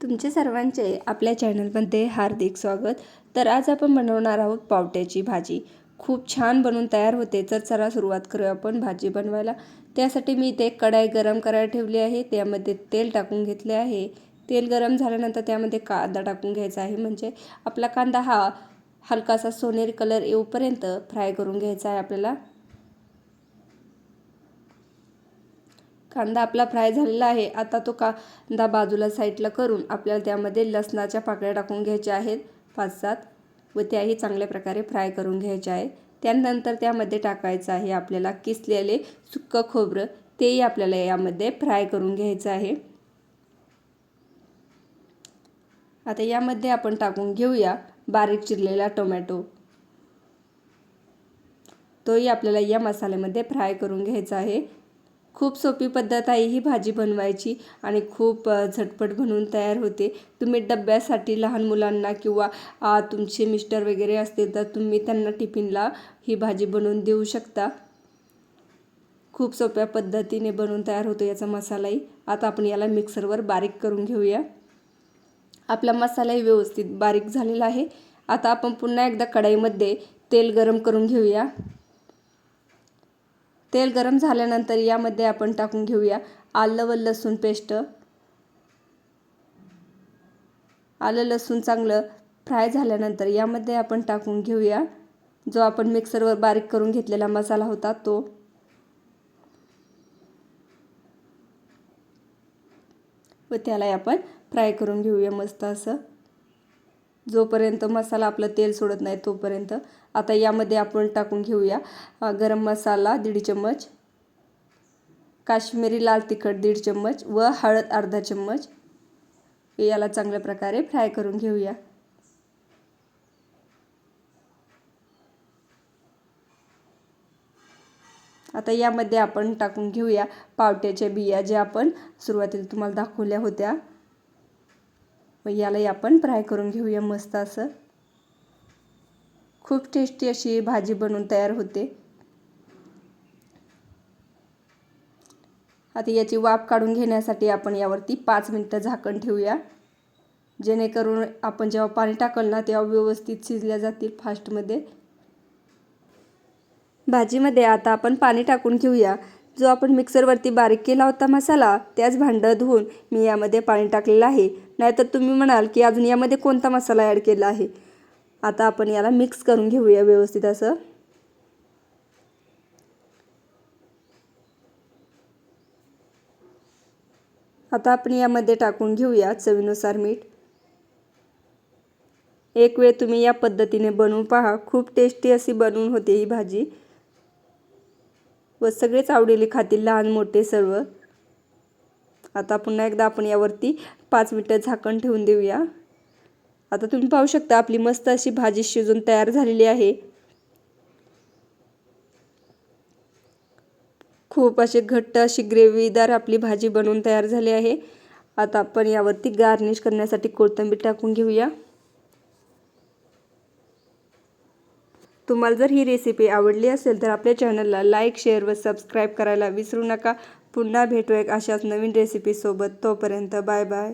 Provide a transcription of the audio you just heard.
तुमचे सर्वांचे आपल्या चॅनलमध्ये हार्दिक स्वागत. तर आज आपण बनवणार आहोत पावट्याची भाजी. खूप छान बनवून तयार होते. तर चला सुरुवात करूया आपण भाजी बनवायला. त्यासाठी मी इथे कढाई गरम करायला ठेवली आहे. त्यामध्ये तेल टाकून घेतले आहे. तेल गरम झाल्यानंतर त्यामध्ये कांदा टाकून घ्यायचा आहे. म्हणजे आपला कांदा हा हलकासा सोनेरी कलर येऊपर्यंत फ्राय करून घ्यायचा आहे आपल्याला. कांदा आपला फ्राय झालेला आहे. आता तो कांदा बाजूला साईडला करून आपल्याला त्यामध्ये लसणाच्या पाकळ्या टाकून घ्यायच्या आहेत. पाच सात. व त्याही चांगल्या प्रकारे फ्राय करून घ्यायच्या आहे. त्यानंतर त्यामध्ये टाकायचं आहे आपल्याला किसलेले सुक्कं खोबरं. तेही आपल्याला यामध्ये फ्राय करून घ्यायचं आहे. आता यामध्ये आपण टाकून घेऊया बारीक चिरलेला टोमॅटो. तोही आपल्याला या मसाल्यामध्ये फ्राय करून घ्यायचा आहे. खूप सोपी पद्धत आहे ही भाजी बनवायची आणि खूप झटपट बनवून तयार होते. तुम्ही डब्यासाठी लहान मुलांना किंवा तुमचे मिस्टर वगैरे असतील तर तुम्ही त्यांना टिफिनला ही भाजी बनवून देऊ शकता. खूप सोप्या पद्धतीने बनवून तयार होतो याचा मसालाही. आता आपण याला मिक्सरवर बारीक करून घेऊया. आपला मसालाही व्यवस्थित बारीक झालेला आहे. आता आपण पुन्हा एकदा कढाईमध्ये तेल गरम करून घेऊया. तेल गरम झाल्यानंतर यामध्ये आपण टाकून घेऊया आलं व लसूण पेस्ट. आलं लसूण चांगलं फ्राय झाल्यानंतर यामध्ये आपण टाकून घेऊया जो आपण मिक्सरवर बारीक करून घेतलेला मसाला होता तो. व त्याला आपण फ्राय करून घेऊया मस्त असं. जोपर्यंत मसाला आपलं तेल सोडत नाही तोपर्यंत. आता यामध्ये आपण टाकून घेऊया गरम मसाला दीड चम्मच काश्मीरी लाल तिखट दीड चम्मच व हळद अर्धा चम्मच. याला चांगल्या प्रकारे फ्राय करून घेऊया. आता यामध्ये आपण टाकून घेऊया पावट्याच्या बिया ज्या आपण सुरुवातीला तुम्हाला दाखवल्या होत्या. यालाही आपण फ्राय करून घेऊया मस्त असं. खूप टेस्टी अशी भाजी बनवून तयार होते. आता याची वाफ काढून घेण्यासाठी आपण यावरती पाच मिनटं झाकण ठेवूया. जेणेकरून आपण जेव्हा पाणी टाकल ना तेव्हा व्यवस्थित शिजल्या जातील फास्टमध्ये. भाजीमध्ये आता आपण पाणी टाकून घेऊया. जो आपण मिक्सरवरती बारीक केला होता मसाला त्याच भांडं धुवून मी यामध्ये पाणी टाकलेलं आहे. नाहीतर तुम्ही म्हणाल की अजून यामध्ये कोणता मसाला ॲड केला आहे? आता आपण याला मिक्स करून घेऊया व्यवस्थित असं. आता आपण यामध्ये टाकून घेऊया चवीनुसार मीठ. एक वेळ तुम्ही या पद्धतीने बनवून पहा. खूप टेस्टी अशी बनवून होते ही भाजी. व सगळेच आवडीले खातील लहान मोठे सर्व. आता पुन्हा एकदा आपण यावरती पाच मिनटं झाकण ठेवून देऊया. आता तुम्ही पाहू शकता आपली मस्त अशी भाजी शिजून तयार झालेली आहे. खूप असे घट्ट अशी ग्रेव्हीदार आपली भाजी बनवून तयार झाली आहे. आता आपण यावरती गार्निश करण्यासाठी कोथिंबीर टाकून घेऊया. तुम्हाला जर ही रेसिपी आवडली असेल तर आपल्या चॅनलला लाईक शेअर व सबस्क्राईब करायला विसरू नका. पुन्हा भेटू एक अशाच नवीन रेसिपीसोबत तोपर्यंत बाय बाय